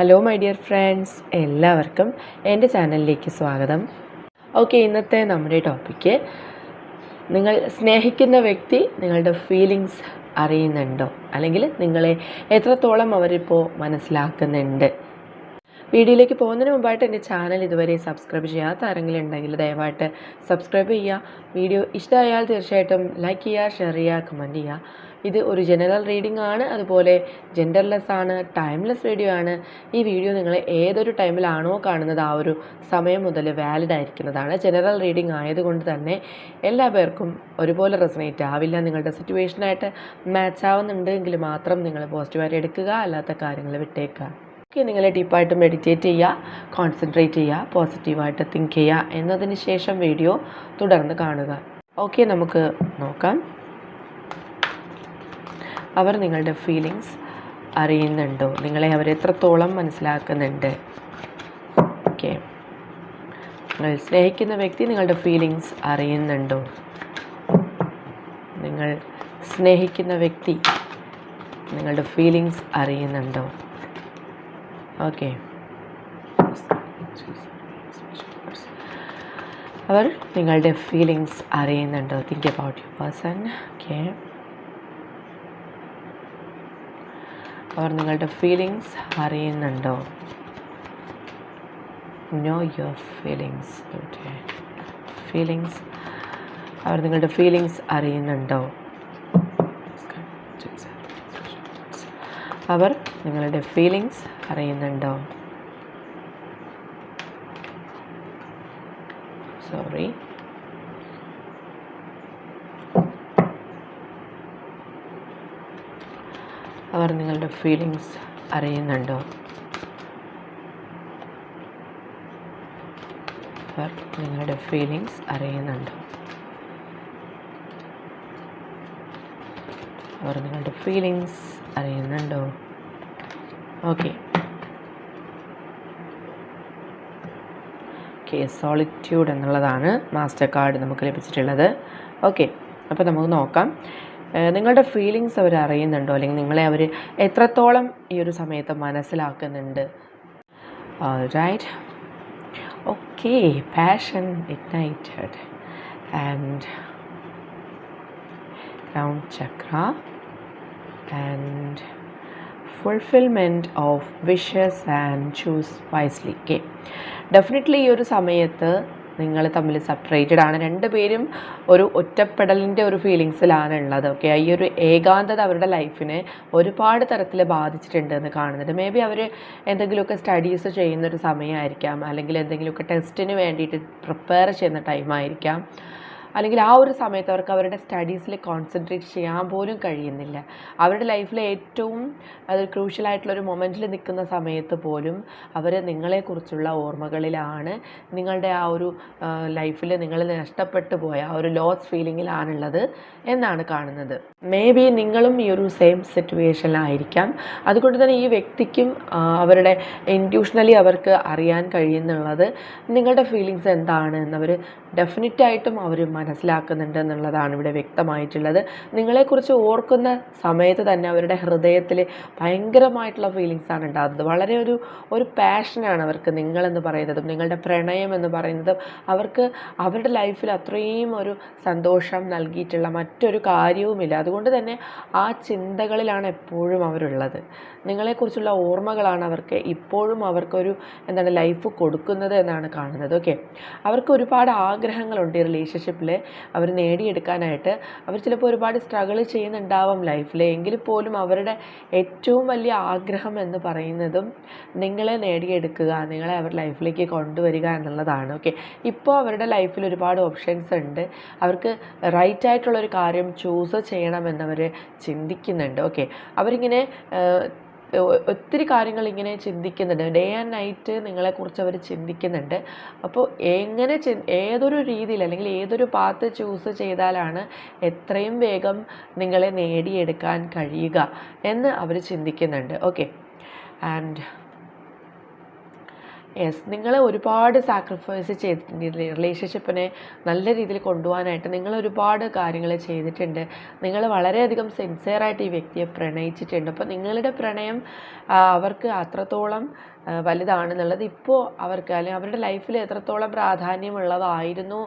Hello my dear friends എല്ലാവർക്കും എന്റെ ചാനലിലേക്ക് സ്വാഗതം. ഓക്കെ ഇന്നത്തെ നമ്മുടെ ടോപ്പിക്ക് നിങ്ങൾ സ്നേഹിക്കുന്ന വ്യക്തി നിങ്ങളുടെ ഫീലിങ്സ് അറിയുന്നുണ്ടോ? അല്ലെങ്കിൽ നിങ്ങളെ എത്രത്തോളം അവരിപ്പോൾ മനസ്സിലാക്കുന്നുണ്ട്? വീഡിയോയിലേക്ക് പോകുന്നതിന് മുമ്പായിട്ട് എന്റെ ചാനൽ ഇതുവരെ സബ്സ്ക്രൈബ് ചെയ്യാത്ത ആരെങ്കിലും ഉണ്ടെങ്കിൽ ദയവായിട്ട് സബ്സ്ക്രൈബ് ചെയ്യുക. വീഡിയോ ഇഷ്ടമായാൽ തീർച്ചയായിട്ടും ലൈക്ക് ചെയ്യുക ഷെയർ ചെയ്യുക കമന്റ് ചെയ്യുക. ഇത് ഒരു ജനറൽ റീഡിംഗ് ആണ്. അതുപോലെ ജെൻഡർലെസ് ആണ് ടൈംലെസ് വീഡിയോ ആണ്. ഈ വീഡിയോ നിങ്ങൾ ഏതൊരു ടൈമിലാണോ കാണുന്നത് ആ ഒരു സമയം മുതൽ വാലിഡ് ആയിരിക്കുന്നതാണ് ജനറൽ റീഡിംഗ് ആയതുകൊണ്ട് തന്നെ എല്ലാ പേർക്കും ഒരുപോലെ റെസനേറ്റ് ആവില്ല. നിങ്ങളുടെ സിറ്റുവേഷനായിട്ട് മാച്ച് ആവുന്നുണ്ടെങ്കിൽ മാത്രം നിങ്ങൾ പോസിറ്റീവായിട്ട് എടുക്കുക അല്ലാത്ത കാര്യങ്ങൾ വിട്ടേക്കുക. ഓക്കെ നിങ്ങൾ ഡീപ്പായിട്ട് മെഡിറ്റേറ്റ് ചെയ്യുക കോൺസെൻട്രേറ്റ് ചെയ്യുക പോസിറ്റീവായിട്ട് തിങ്ക് ചെയ്യുക എന്നതിന് ശേഷം വീഡിയോ തുടർന്ന് കാണുക. ഓക്കെ നമുക്ക് നോക്കാം. അവർ നിങ്ങളുടെ ഫീലിങ്സ് അറിയുന്നുണ്ടോ? നിങ്ങളെ അവർ എത്രത്തോളം മനസ്സിലാക്കുന്നുണ്ട്? ഓക്കെ നിങ്ങൾ സ്നേഹിക്കുന്ന വ്യക്തി നിങ്ങളുടെ ഫീലിങ്സ് അറിയുന്നുണ്ടോ? നിങ്ങൾ സ്നേഹിക്കുന്ന വ്യക്തി നിങ്ങളുടെ ഫീലിങ്സ് അറിയുന്നുണ്ടോ? ഓക്കെ അവർ നിങ്ങളുടെ ഫീലിങ്സ് അറിയുന്നുണ്ടോ? Think about you person okay അവർ നിങ്ങളുടെ ഫീലിങ്സ് അറിയുന്നുണ്ടോ? നോ യുവർ ഫീലിങ്സ് ഫീലിങ്സ് അവർ നിങ്ങളുടെ ഫീലിങ്സ് അറിയുന്നുണ്ടോ? അവർ നിങ്ങളുടെ ഫീലിങ്സ് അറിയുന്നുണ്ടോ? സോറി അവർ നിങ്ങളുടെ ഫീലിങ്സ് അറിയുന്നുണ്ടോ? അവർ നിങ്ങളുടെ ഫീലിങ്സ് അറിയുന്നുണ്ടോ? അവർ നിങ്ങളുടെ ഫീലിങ്സ് അറിയുന്നുണ്ടോ? ഓക്കെ ഓക്കെ സോളിറ്റ്യൂഡ് എന്നുള്ളതാണ് മാസ്റ്റർ കാർഡ് നമുക്ക് ലഭിച്ചിട്ടുള്ളത്. ഓക്കെ അപ്പോൾ നമുക്ക് നോക്കാം. നിങ്ങളുടെ ഫീലിങ്സ് അവർ അറിയുന്നുണ്ടോ? അല്ലെങ്കിൽ നിങ്ങളെ അവർ എത്രത്തോളം ഈ ഒരു സമയത്ത് മനസ്സിലാക്കുന്നുണ്ട്? Right okay passion ignited and ground chakra and fulfilment of wishes and choose okay definitely ഈ ഒരു സമയത്ത് നിങ്ങൾ തമ്മിൽ സെപ്പറേറ്റഡ് ആണ്. രണ്ടുപേരും ഒരു ഒറ്റപ്പെടലിന്റെ ഒരു ഫീലിങ്സിലാണ് ഉള്ളത് ഓക്കെ ഈ ഒരു ഏകാന്തത അവരുടെ ലൈഫിനെ ഒരുപാട് തരത്തിൽ ബാധിച്ചിട്ടുണ്ട് എന്ന് കാണുന്നുണ്ട്. മേ ബി അവർ എന്തെങ്കിലുമൊക്കെ സ്റ്റഡീസ് ചെയ്യുന്നൊരു സമയമായിരിക്കാം അല്ലെങ്കിൽ എന്തെങ്കിലുമൊക്കെ ടെസ്റ്റിന് വേണ്ടിയിട്ട് പ്രിപ്പയർ ചെയ്യുന്ന ടൈമായിരിക്കാം അല്ലെങ്കിൽ ആ ഒരു സമയത്ത് അവർക്ക് അവരുടെ സ്റ്റഡീസിൽ കോൺസെൻട്രേറ്റ് ചെയ്യാൻ പോലും കഴിയുന്നില്ല. അവരുടെ ലൈഫിലെ ഏറ്റവും അത് ക്രൂഷ്യലായിട്ടുള്ള ഒരു മൊമെന്റിൽ നിൽക്കുന്ന സമയത്ത് പോലും അവർ നിങ്ങളെക്കുറിച്ചുള്ള ഓർമ്മകളിലാണ്. നിങ്ങളുടെ ആ ഒരു ലൈഫിൽ നിങ്ങൾ നഷ്ടപ്പെട്ടു പോയ ആ ഒരു ലോസ് ഫീലിങ്ങിലാണുള്ളത് എന്നാണ് കാണുന്നത്. മേ ബി നിങ്ങളും ഈ ഒരു സെയിം സിറ്റുവേഷനിലായിരിക്കാം അതുകൊണ്ട് തന്നെ ഈ വ്യക്തിക്കും അവരുടെ ഇന്റ്യൂഷണലി അവർക്ക് അറിയാൻ കഴിയുന്നുള്ളത് നിങ്ങളുടെ ഫീലിങ്സ് എന്താണ് എന്നവർ ഡെഫിനറ്റായിട്ടും അവർ മനസ്സിലാക്കുന്നുണ്ട് എന്നുള്ളതാണ് ഇവിടെ വ്യക്തമായിട്ടുള്ളത്. നിങ്ങളെക്കുറിച്ച് ഓർക്കുന്ന സമയത്ത് തന്നെ അവരുടെ ഹൃദയത്തിൽ ഭയങ്കരമായിട്ടുള്ള ഫീലിങ്സാണ് ഉണ്ടാകുന്നത്. വളരെ ഒരു ഒരു പാഷനാണ് അവർക്ക് നിങ്ങളെന്ന് പറയുന്നതും നിങ്ങളുടെ പ്രണയം എന്ന് പറയുന്നതും. അവർക്ക് അവരുടെ ലൈഫിൽ അത്രയും ഒരു സന്തോഷം നൽകിയിട്ടുള്ള മറ്റൊരു കാര്യവുമില്ല. അതുകൊണ്ട് തന്നെ ആ ചിന്തകളിലാണ് എപ്പോഴും അവരുള്ളത്. നിങ്ങളെക്കുറിച്ചുള്ള ഓർമ്മകളാണ് അവർക്ക് ഇപ്പോഴും അവർക്കൊരു എന്താണ് ലൈഫ് കൊടുക്കുന്നത് എന്നാണ് കാണുന്നത്. ഓക്കെ അവർക്ക് ഒരുപാട് ആഗ്രഹങ്ങളുണ്ട് ഈ റിലേഷൻഷിപ്പിൽ അവർ നേടിയെടുക്കാനായിട്ട് അവർ ചിലപ്പോൾ ഒരുപാട് സ്ട്രഗിൾ ചെയ്യുന്നുണ്ടാവാം ലൈഫിൽ എങ്കിൽ പോലും അവരുടെ ഏറ്റവും വലിയ ആഗ്രഹം എന്ന് പറയുന്നതും നിങ്ങളെ നേടിയെടുക്കുക നിങ്ങളെ അവർ ലൈഫിലേക്ക് കൊണ്ടുവരിക എന്നുള്ളതാണ്. ഓക്കെ ഇപ്പോൾ അവരുടെ ലൈഫിൽ ഒരുപാട് ഓപ്ഷൻസ് ഉണ്ട്. അവർക്ക് റൈറ്റ് ആയിട്ടുള്ളൊരു കാര്യം ചൂസ് ചെയ്യണമെന്നവർ ചിന്തിക്കുന്നുണ്ട്. ഓക്കെ അവരിങ്ങനെ ഒത്തിരി കാര്യങ്ങൾ ഇങ്ങനെ ചിന്തിക്കുന്നുണ്ട്. ഡേ ആൻഡ് നൈറ്റ് നിങ്ങളെക്കുറിച്ച് അവർ ചിന്തിക്കുന്നുണ്ട്. അപ്പോൾ എങ്ങനെ ചി- ഏതൊരു രീതിയിൽ അല്ലെങ്കിൽ ഏതൊരു പാത്ത് ചൂസ് ചെയ്താലാണ് എത്രയും വേഗം നിങ്ങളെ നേടിയെടുക്കാൻ കഴിയുക എന്ന് അവർ ചിന്തിക്കുന്നുണ്ട്. ഓക്കെ ആൻഡ് യെസ് നിങ്ങൾ ഒരുപാട് സാക്രിഫൈസ് ചെയ്തിട്ടുണ്ട് റിലേഷൻഷിപ്പിനെ നല്ല രീതിയിൽ കൊണ്ടുപോകാനായിട്ട്. നിങ്ങൾ ഒരുപാട് കാര്യങ്ങൾ ചെയ്തിട്ടുണ്ട്. നിങ്ങൾ വളരെയധികം സിൻസിയറായിട്ട് ഈ വ്യക്തിയെ പ്രണയിച്ചിട്ടുണ്ട്. അപ്പോൾ നിങ്ങളുടെ പ്രണയം അവർക്ക് അത്രത്തോളം വലുതാണെന്നുള്ളത് ഇപ്പോൾ അവർക്ക് അല്ലെങ്കിൽ അവരുടെ ലൈഫിൽ എത്രത്തോളം പ്രാധാന്യമുള്ളതായിരുന്നു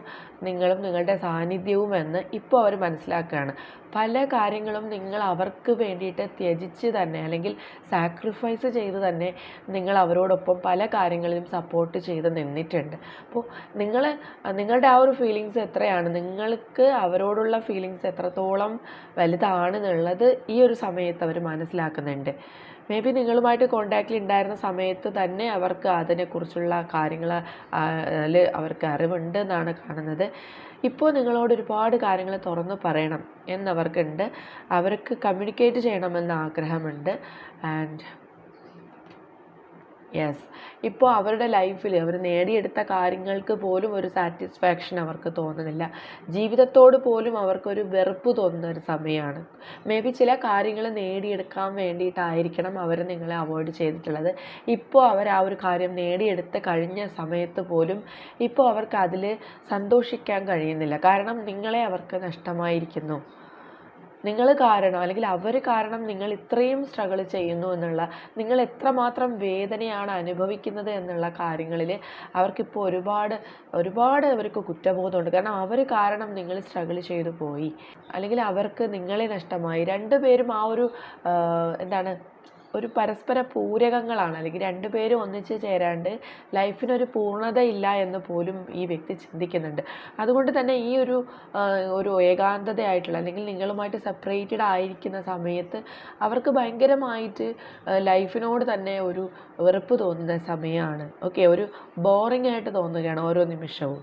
നിങ്ങളും നിങ്ങളുടെ സാന്നിധ്യവും എന്ന് ഇപ്പോൾ അവർ മനസ്സിലാക്കുകയാണ്. പല കാര്യങ്ങളും നിങ്ങൾ അവർക്ക് വേണ്ടിയിട്ട് ത്യജിച്ച് തന്നെ അല്ലെങ്കിൽ സാക്രിഫൈസ് ചെയ്ത് തന്നെ നിങ്ങൾ അവരോടൊപ്പം പല കാര്യങ്ങളിലും സപ്പോർട്ട് ചെയ്ത് നിന്നിട്ടുണ്ട്. അപ്പോൾ നിങ്ങൾ നിങ്ങളുടെ ആ ഒരു ഫീലിങ്സ് എത്രയാണ്? നിങ്ങൾക്ക് അവരോടുള്ള ഫീലിങ്സ് എത്രത്തോളം വലുതാണെന്നുള്ളത് ഈ ഒരു സമയത്ത് അവർ മനസ്സിലാക്കുന്നുണ്ട്. മേ ബി നിങ്ങളുമായിട്ട് കോണ്ടാക്റ്റിൽ ഉണ്ടായിരുന്ന സമയത്ത് തന്നെ അവർക്ക് അതിനെക്കുറിച്ചുള്ള കാര്യങ്ങൾ അവർക്ക് അറിവുണ്ട് എന്നാണ് കാണുന്നത്. ഇപ്പോൾ നിങ്ങളോട് ഒരുപാട് കാര്യങ്ങൾ തുറന്ന് പറയണം എന്നവർക്കുണ്ട്. അവർക്ക് കമ്മ്യൂണിക്കേറ്റ് ചെയ്യണമെന്ന് ആഗ്രഹമുണ്ട്. ആൻഡ് യെസ് ഇപ്പോൾ അവരുടെ ലൈഫിൽ അവർ നേടിയെടുത്ത കാര്യങ്ങൾക്ക് പോലും ഒരു സാറ്റിസ്ഫാക്ഷൻ അവർക്ക് തോന്നുന്നില്ല. ജീവിതത്തോട് പോലും അവർക്കൊരു വെറുപ്പ് തോന്നുന്ന ഒരു സമയമാണ്. മേ ബി ചില കാര്യങ്ങൾ നേടിയെടുക്കാൻ വേണ്ടിയിട്ടായിരിക്കണം അവർ നിങ്ങളെ അവോയ്ഡ് ചെയ്തിട്ടുള്ളത്. ഇപ്പോൾ അവർ ആ ഒരു കാര്യം നേടിയെടുത്ത് കഴിഞ്ഞ സമയത്ത് പോലും ഇപ്പോൾ അവർക്ക് അതിൽ സന്തോഷിക്കാൻ കഴിയുന്നില്ല. കാരണം നിങ്ങളെ അവർക്ക് നഷ്ടമായിരിക്കുന്നു. നിങ്ങൾ കാരണം അല്ലെങ്കിൽ അവർ കാരണം നിങ്ങൾ ഇത്രയും സ്ട്രഗിൾ ചെയ്യുന്നു എന്നുള്ള നിങ്ങൾ എത്രമാത്രം വേദനയാണ് അനുഭവിക്കുന്നത് എന്നുള്ള കാര്യങ്ങളിൽ അവർക്കിപ്പോൾ ഒരുപാട് ഒരുപാട് അവർക്ക് കുറ്റബോധമുണ്ട്. കാരണം അവർ കാരണം നിങ്ങൾ സ്ട്രഗിൾ ചെയ്തു പോയി. അല്ലെങ്കിൽ അവർക്ക് നിങ്ങളെ നഷ്ടമായി. രണ്ടുപേരും ആ ഒരു എന്താണ് ഒരു പരസ്പര പൂരകങ്ങളാണ്. അല്ലെങ്കിൽ രണ്ടുപേരും ഒന്നിച്ച് ചേരാണ്ട് ലൈഫിനൊരു പൂർണതയില്ല എന്ന് പോലും ഈ വ്യക്തി ചിന്തിക്കുന്നുണ്ട്. അതുകൊണ്ട് തന്നെ ഈ ഒരു ഒരു ഏകാന്തതയായിട്ടുള്ള അല്ലെങ്കിൽ നിങ്ങളുമായിട്ട് സെപ്പറേറ്റഡ് ആയിരിക്കുന്ന സമയത്ത് അവർക്ക് ഭയങ്കരമായിട്ട് ലൈഫിനോട് തന്നെ ഒരു വെറുപ്പ് തോന്നുന്ന സമയമാണ്. ഓക്കെ ഒരു ബോറിംഗ് ആയിട്ട് തോന്നുകയാണ് ഓരോ നിമിഷവും.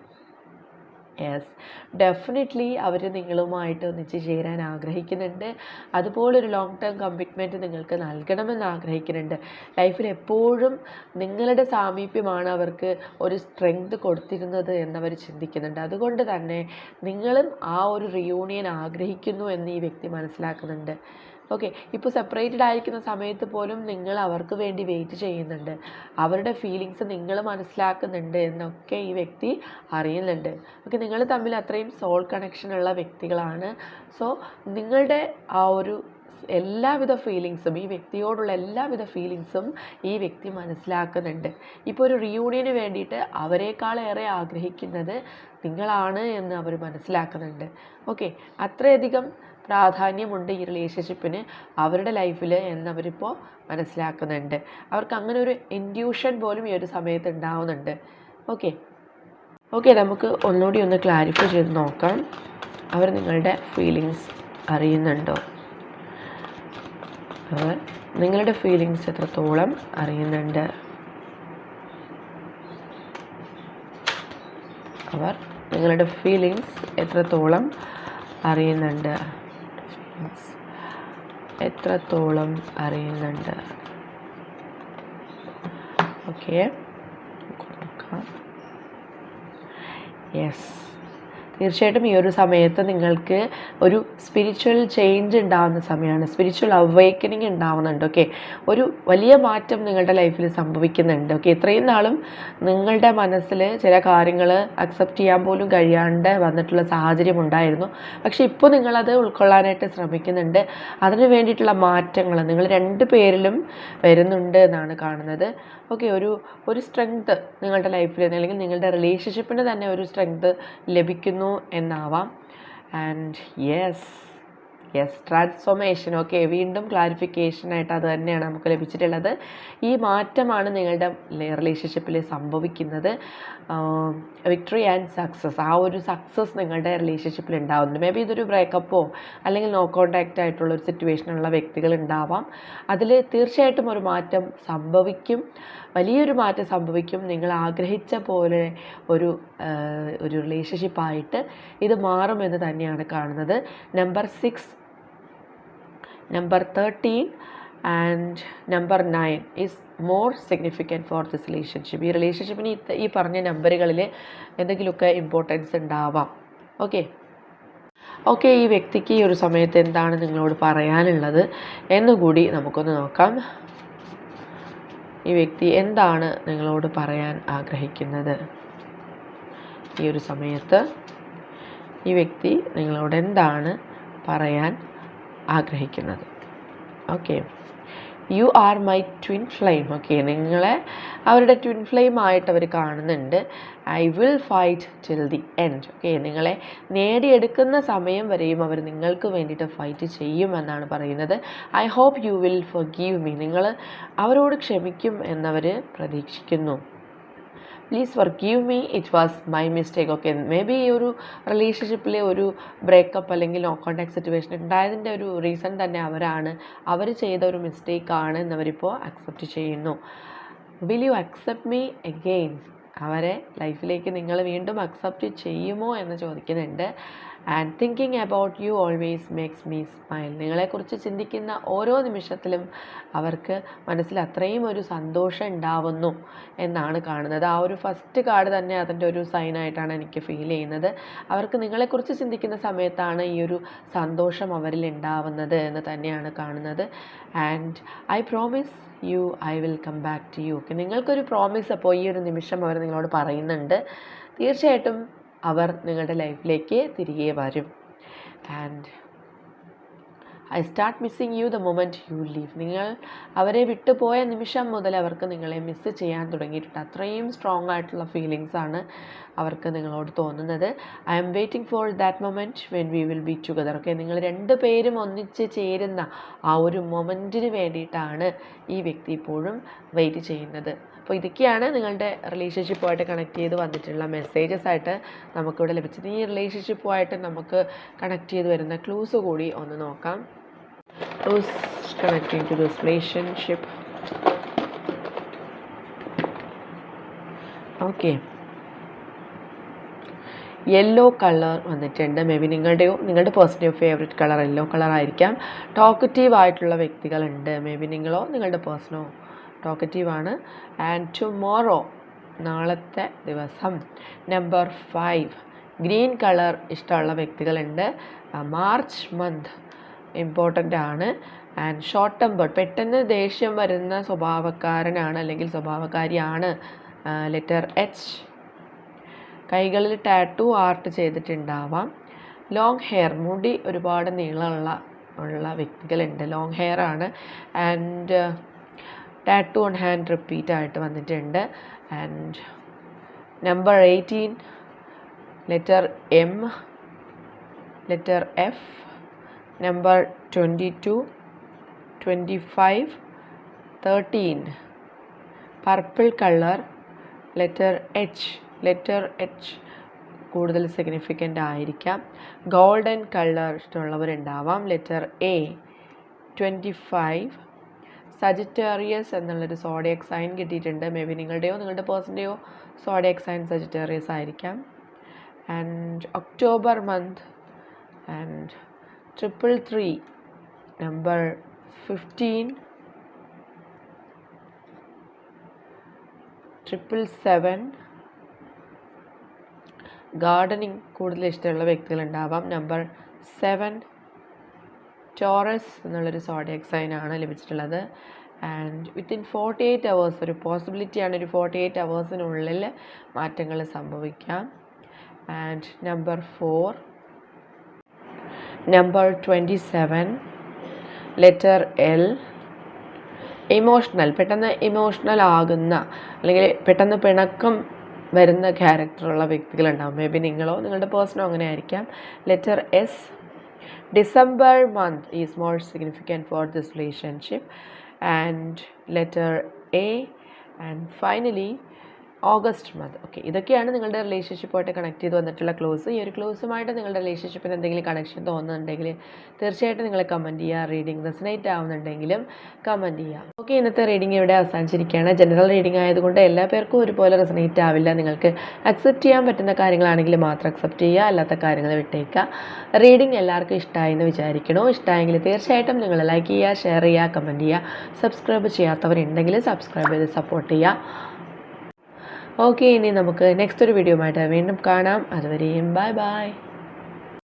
യെസ് ഡെഫിനറ്റ്ലി അവർ നിങ്ങളുമായിട്ട് ഒന്നിച്ച് ചേരാൻ ആഗ്രഹിക്കുന്നുണ്ട്. അതുപോലൊരു ലോങ് ടേം കമ്മിറ്റ്മെന്റ് നിങ്ങൾക്ക് നൽകണമെന്ന് ആഗ്രഹിക്കുന്നുണ്ട്. ലൈഫിൽ എപ്പോഴും നിങ്ങളുടെ സാമീപ്യമാണ് അവർക്ക് ഒരു സ്ട്രെങ്ത് കൊടുത്തിരുന്നത് എന്നവർ ചിന്തിക്കുന്നുണ്ട്. അതുകൊണ്ട് തന്നെ നിങ്ങളും ആ ഒരു റിയൂണിയൻ ആഗ്രഹിക്കുന്നു എന്ന് ഈ വ്യക്തി മനസ്സിലാക്കുന്നുണ്ട്. ഓക്കെ ഇപ്പോൾ സെപ്പറേറ്റഡ് ആയിരിക്കുന്ന സമയത്ത് പോലും നിങ്ങൾ അവർക്ക് വേണ്ടി വെയിറ്റ് ചെയ്യുന്നുണ്ട്. അവരുടെ ഫീലിങ്സ് നിങ്ങൾ മനസ്സിലാക്കുന്നുണ്ട് എന്നൊക്കെ ഈ വ്യക്തി അറിയുന്നുണ്ട്. ഓക്കെ നിങ്ങൾ തമ്മിൽ അത്രയും സോൾ കണക്ഷൻ ഉള്ള വ്യക്തികളാണ്. സോ നിങ്ങളുടെ ആ ഒരു എല്ലാവിധ ഫീലിങ്സും ഈ വ്യക്തിയോടുള്ള എല്ലാവിധ ഫീലിങ്സും ഈ വ്യക്തി മനസ്സിലാക്കുന്നുണ്ട്. ഇപ്പോൾ ഒരു റിയൂണിയന് വേണ്ടിയിട്ട് അവരെക്കാളേറെ ആഗ്രഹിക്കുന്നത് നിങ്ങളാണ് എന്ന് അവർ മനസ്സിലാക്കുന്നുണ്ട്. ഓക്കെ അത്രയധികം പ്രാധാന്യമുണ്ട് ഈ റിലേഷൻഷിപ്പിന് അവരുടെ ലൈഫിൽ എന്നവരിപ്പോൾ മനസ്സിലാക്കുന്നുണ്ട്. അവർക്ക് അങ്ങനെ ഒരു ഇൻഡ്യൂഷൻ പോലും ഈ ഒരു സമയത്ത് ഉണ്ടാവുന്നുണ്ട്. ഓക്കെ ഓക്കെ നമുക്ക് ഒന്നുകൂടി ഒന്ന് ക്ലാരിഫൈ ചെയ്ത് നോക്കാം. അവർ നിങ്ങളുടെ ഫീലിങ്സ് അറിയുന്നുണ്ടോ? അവർ നിങ്ങളുടെ ഫീലിങ്സ് എത്രത്തോളം അറിയുന്നുണ്ട്? അവർ നിങ്ങളുടെ ഫീലിങ്സ് എത്രത്തോളം അറിയുന്നുണ്ട്? Feelings എത്രത്തോളം അറിയുന്നുണ്ട്? ഓക്കെ യെസ് തീർച്ചയായിട്ടും ഈ ഒരു സമയത്ത് നിങ്ങൾക്ക് ഒരു സ്പിരിച്വൽ ചേഞ്ച് ഉണ്ടാകുന്ന സമയമാണ്. സ്പിരിച്വൽ അവേക്കനിങ് ഉണ്ടാവുന്നുണ്ട് ഓക്കെ ഒരു വലിയ മാറ്റം നിങ്ങളുടെ ലൈഫിൽ സംഭവിക്കുന്നുണ്ട് ഓക്കെ ഇത്രയും നാളും നിങ്ങളുടെ മനസ്സിൽ ചില കാര്യങ്ങൾ അക്സെപ്റ്റ് ചെയ്യാൻ പോലും കഴിയാണ്ട് വന്നിട്ടുള്ള സാഹചര്യം ഉണ്ടായിരുന്നു. പക്ഷേ ഇപ്പോൾ നിങ്ങളത് ഉൾക്കൊള്ളാനായിട്ട് ശ്രമിക്കുന്നുണ്ട്. അതിന് വേണ്ടിയിട്ടുള്ള മാറ്റങ്ങൾ നിങ്ങൾ രണ്ട് പേരിലും വരുന്നുണ്ട് എന്നാണ് കാണുന്നത്. ഓക്കെ ഒരു ഒരു സ്ട്രെങ്ത് നിങ്ങളുടെ ലൈഫിൽ അല്ലെങ്കിൽ നിങ്ങളുടെ റിലേഷൻഷിപ്പിന് തന്നെ ഒരു സ്ട്രെങ്ത് ലഭിക്കുന്നു എന്നാവാം. And yes yes transformation okay വീണ്ടും ക്ലാരിഫിക്കേഷനായിട്ട് അത് തന്നെയാണ് നമുക്ക് ലഭിച്ചിട്ടുള്ളത്. ഈ മാറ്റമാണ് നിങ്ങളുടെ റിലേഷൻഷിപ്പിൽ സംഭവിക്കുന്നത്. വിക്ടറി ആൻഡ് സക്സസ് ആ ഒരു സക്സസ് നിങ്ങളുടെ റിലേഷൻഷിപ്പിൽ ഉണ്ടാവുന്നുണ്ട്. മേ ബി ഇതൊരു ബ്രേക്കപ്പോ അല്ലെങ്കിൽ നോ കോൺടാക്റ്റ് ആയിട്ടുള്ള ഒരു സിറ്റുവേഷനുള്ള വ്യക്തികൾ ഉണ്ടാവാം. അതിൽ തീർച്ചയായിട്ടും ഒരു മാറ്റം സംഭവിക്കും. വലിയൊരു മാറ്റം സംഭവിക്കും. നിങ്ങൾ ആഗ്രഹിച്ച പോലെ ഒരു ഒരു റിലേഷൻഷിപ്പായിട്ട് ഇത് മാറുമെന്ന് തന്നെയാണ് കാണുന്നത്. Number six number thirteen and number nine is more significant for this relationship ഈ റിലേഷൻഷിപ്പിന് ഈ പറഞ്ഞ നമ്പറുകളിൽ എന്തെങ്കിലുമൊക്കെ ഇമ്പോർട്ടൻസ് ഉണ്ടാവാം. ഓക്കെ ഓക്കെ ഈ വ്യക്തിക്ക് ഈ ഒരു സമയത്ത് എന്താണ് നിങ്ങളോട് പറയാനുള്ളത്? എന്നുകൂടി നമുക്കൊന്ന് നോക്കാം. ഈ വ്യക്തി എന്താണ് നിങ്ങളോട് പറയാൻ ആഗ്രഹിക്കുന്നത്? ഈ ഒരു സമയത്ത് ഈ വ്യക്തി നിങ്ങളോട് എന്താണ് പറയാൻ ആഗ്രഹിക്കുന്നത്. Okay you are my twin flame okay നിങ്ങളെ അവരുടെ ട്വിൻ ഫ്ലെയിം ആയിട്ട് അവർ കാണുന്നുണ്ട്. I will fight till the end okay നിങ്ങളെ നേടിയെടുക്കുന്ന സമയം വരെയും അവർ നിങ്ങൾക്ക് വേണ്ടിയിട്ട് ഫൈറ്റ് ചെയ്യുമെന്നാണ് പറയുന്നത്. I hope you will forgive me നിങ്ങൾ അവരോട് ക്ഷമിക്കും എന്നവർ പ്രതീക്ഷിക്കുന്നു. Please forgive me it was my mistake okay maybe ഈ ഒരു റിലേഷൻഷിപ്പിലെ ഒരു ബ്രേക്കപ്പ് അല്ലെങ്കിൽ നോ കോൺടാക്ട് സിറ്റുവേഷൻ ഉണ്ടായതിന്റെ ഒരു റീസൺ തന്നെ അവരാണ്. അവർ ചെയ്ത ഒരു മിസ്റ്റേക്കാണ് എന്നവരിപ്പോൾ അക്സെപ്റ്റ് ചെയ്യുന്നു. Will you accept me again അവരെ ലൈഫിലേക്ക് നിങ്ങൾ വീണ്ടും അക്സെപ്റ്റ് ചെയ്യുമോ എന്ന് ചോദിക്കുന്നുണ്ട്. And thinking about you always makes me smile നിങ്ങളെക്കുറിച്ച് ചിന്തിക്കുന്ന ഓരോ നിമിഷത്തിലും അവർക്ക് മനസ്സിൽ അത്രയും ഒരു സന്തോഷം ഉണ്ടാവുന്നു എന്നാണ് കാണുന്നത്. ആ ഒരു ഫസ്റ്റ് കാർഡ് തന്നെ അതിന്റെ ഒരു സൈനായിട്ടാണ് എനിക്ക് ഫീൽ ചെയ്യുന്നത്. അവർക്ക് നിങ്ങളെക്കുറിച്ച് ചിന്തിക്കുന്ന സമയത്താണ് ഈ ഒരു സന്തോഷം അവരിൽ ഉണ്ടാവുന്നത് എന്ന് തന്നെയാണ് കാണുന്നത്. And I promise you I will come back to you okay നിങ്ങൾക്കൊരു പ്രോമിസ് അപ്പോൾ ഈ ഒരു നിമിഷം അവർ നിങ്ങളോട് പറയുന്നുണ്ട്. തീർച്ചയായിട്ടും അവർ നിങ്ങളുടെ ലൈഫിലേക്ക് തിരികെ വരും. And I start missing you the moment you leave നിങ്ങൾ അവരെ വിട്ടുപോയ നിമിഷം മുതൽ അവർക്ക് നിങ്ങളെ മിസ്സ് ചെയ്യാൻ തുടങ്ങിയിട്ടുണ്ട്. അത്രയും സ്ട്രോങ് ആയിട്ടുള്ള ഫീലിങ്സ് ആണ് അവർക്ക് നിങ്ങളോട് തോന്നുന്നത്. I'm waiting for that moment when we will be together okay നിങ്ങൾ രണ്ട് പേരും ഒന്നിച്ച് ചേരുന്ന ആ ഒരു മൊമെന്റിന് വേണ്ടിയിട്ടാണ് ഈ വ്യക്തി ഇപ്പോഴും വെയിറ്റ് ചെയ്യുന്നത്. അപ്പോൾ ഇതൊക്കെയാണ് നിങ്ങളുടെ റിലേഷൻഷിപ്പുമായിട്ട് കണക്ട് ചെയ്ത് വന്നിട്ടുള്ള മെസ്സേജസ് ആയിട്ട് നമുക്കിവിടെ ലഭിച്ചത്. ഈ റിലേഷൻഷിപ്പുമായിട്ട് നമുക്ക് കണക്ട് ചെയ്ത് വരുന്ന ക്ലൂസ് കൂടി ഒന്ന് നോക്കാം. Clues connecting to this relationship okay yellow colour വന്നിട്ടുണ്ട്. മേ ബി നിങ്ങളുടെയോ നിങ്ങളുടെ പേഴ്സന്റെയോ ഫേവറേറ്റ് കളർ യെല്ലോ കളർ ആയിരിക്കാം. ടോക്കറ്റീവ് ആയിട്ടുള്ള വ്യക്തികളുണ്ട്. മേ ബി നിങ്ങളോ നിങ്ങളുടെ പേഴ്സണോ ടോക്കറ്റീവാണ് ആൻഡ് ടുമോറോ നാളത്തെ ദിവസം നമ്പർ ഫൈവ് ഗ്രീൻ കളർ ഇഷ്ടമുള്ള വ്യക്തികളുണ്ട്. മാർച്ച് മന്ത് ഇമ്പോർട്ടന്റ് ആണ്. ആൻഡ് ഷോർട്ട് ടെമ്പേർഡ് പെട്ടെന്ന് ദേഷ്യം വരുന്ന സ്വഭാവക്കാരനാണ് അല്ലെങ്കിൽ സ്വഭാവക്കാരിയാണ് ലെറ്റർ എച്ച് കൈകളിൽ ടാറ്റു ആർട്ട് ചെയ്തിട്ടുണ്ടാവാം. ലോങ് ഹെയർ മുടി ഒരുപാട് നീളമുള്ള ഉള്ള വ്യക്തികളുണ്ട്. ലോങ് ഹെയർ ആണ്. And tattoo on hand repeat ആയിട്ട് വന്നിട്ടുണ്ട്. And number eighteen letter M letter F two twenty five thirteen. Purple colour letter H letter H കൂടുതൽ സിഗ്നിഫിക്കന്റ് ആയിരിക്കാം. Golden colour ഇഷ്ടമുള്ളവരുണ്ടാവാം. Letter A twenty five. Sagittarius എന്നുള്ളൊരു zodiac sign കിട്ടിയിട്ടുണ്ട്. Maybe നിങ്ങളുടെയോ നിങ്ങളുടെ പേഴ്സന്റെയോ zodiac sign Sagittarius ആയിരിക്കാം. And October month and triple three number fifteen triple seven gardening കൂടുതൽ ഇഷ്ടമുള്ള വ്യക്തികളുണ്ടാവാം. നമ്പർ സെവൻ ടോറസ് എന്നുള്ളൊരു സോഡിയക് സൈൻ ആണ് ലഭിച്ചിട്ടുള്ളത്. And within forty eight hours ഒരു പോസിബിലിറ്റിയാണ് ഒരു ഫോർട്ടി എയ്റ്റ് അവേഴ്സിനുള്ളിൽ മാറ്റങ്ങൾ സംഭവിക്കാം. And number four number twenty seven letter L. Emotional പെട്ടെന്ന് ഇമോഷണൽ ആകുന്ന അല്ലെങ്കിൽ പെട്ടെന്ന് പിണക്കം വരുന്ന ക്യാരക്ടറുള്ള വ്യക്തികളുണ്ടാവും. മേ ബി നിങ്ങളോ നിങ്ങളുടെ പേഴ്സണോ അങ്ങനെ ആയിരിക്കാം. Letter S December month is more significant for this relationship and letter A and finally August month okay ഇതൊക്കെയാണ് നിങ്ങളുടെ റിലേഷൻഷിപ്പുമായിട്ട് കണക്ട് ചെയ്ത് വന്നിട്ടുള്ള ക്ലോസ് ഈ ഒരു ക്ലോസുമായിട്ട് നിങ്ങളുടെ റിലേഷൻഷിപ്പിന് എന്തെങ്കിലും കണക്ഷൻ തോന്നുന്നുണ്ടെങ്കിൽ തീർച്ചയായിട്ടും നിങ്ങൾ കമന്റ് ചെയ്യുക റീഡിംഗ് റെസനേറ്റ് ആവുന്നുണ്ടെങ്കിലും കമന്റ് ചെയ്യുക. ഓക്കെ ഇന്നത്തെ റീഡിംഗ് ഇവിടെ അവസാനിച്ചിരിക്കുകയാണ്. ജനറൽ റീഡിംഗ് ആയതുകൊണ്ട് എല്ലാ പേർക്കും ഒരുപോലെ റെസനേറ്റ് ആവില്ല. നിങ്ങൾക്ക് അക്സെപ്റ്റ് ചെയ്യാൻ പറ്റുന്ന കാര്യങ്ങളാണെങ്കിൽ മാത്രം അക്സെപ്റ്റ് ചെയ്യുക അല്ലാത്ത കാര്യങ്ങൾ വിട്ടേക്കുക. റീഡിംഗ് എല്ലാവർക്കും ഇഷ്ടമായി എന്ന് വിചാരിക്കണോ? ഇഷ്ടമായെങ്കിൽ തീർച്ചയായിട്ടും നിങ്ങൾ ലൈക്ക് ചെയ്യുക ഷെയർ ചെയ്യുക കമന്റ് ചെയ്യുക. സബ്സ്ക്രൈബ് ചെയ്യാത്തവരുണ്ടെങ്കിൽ സബ്സ്ക്രൈബ് ചെയ്ത് സപ്പോർട്ട് ചെയ്യുക. ഓക്കെ ഇനി നമുക്ക് നെക്സ്റ്റ് ഒരു വീഡിയോ ആയിട്ട് വീണ്ടും കാണാം. അതുവരെയും ബൈ ബൈ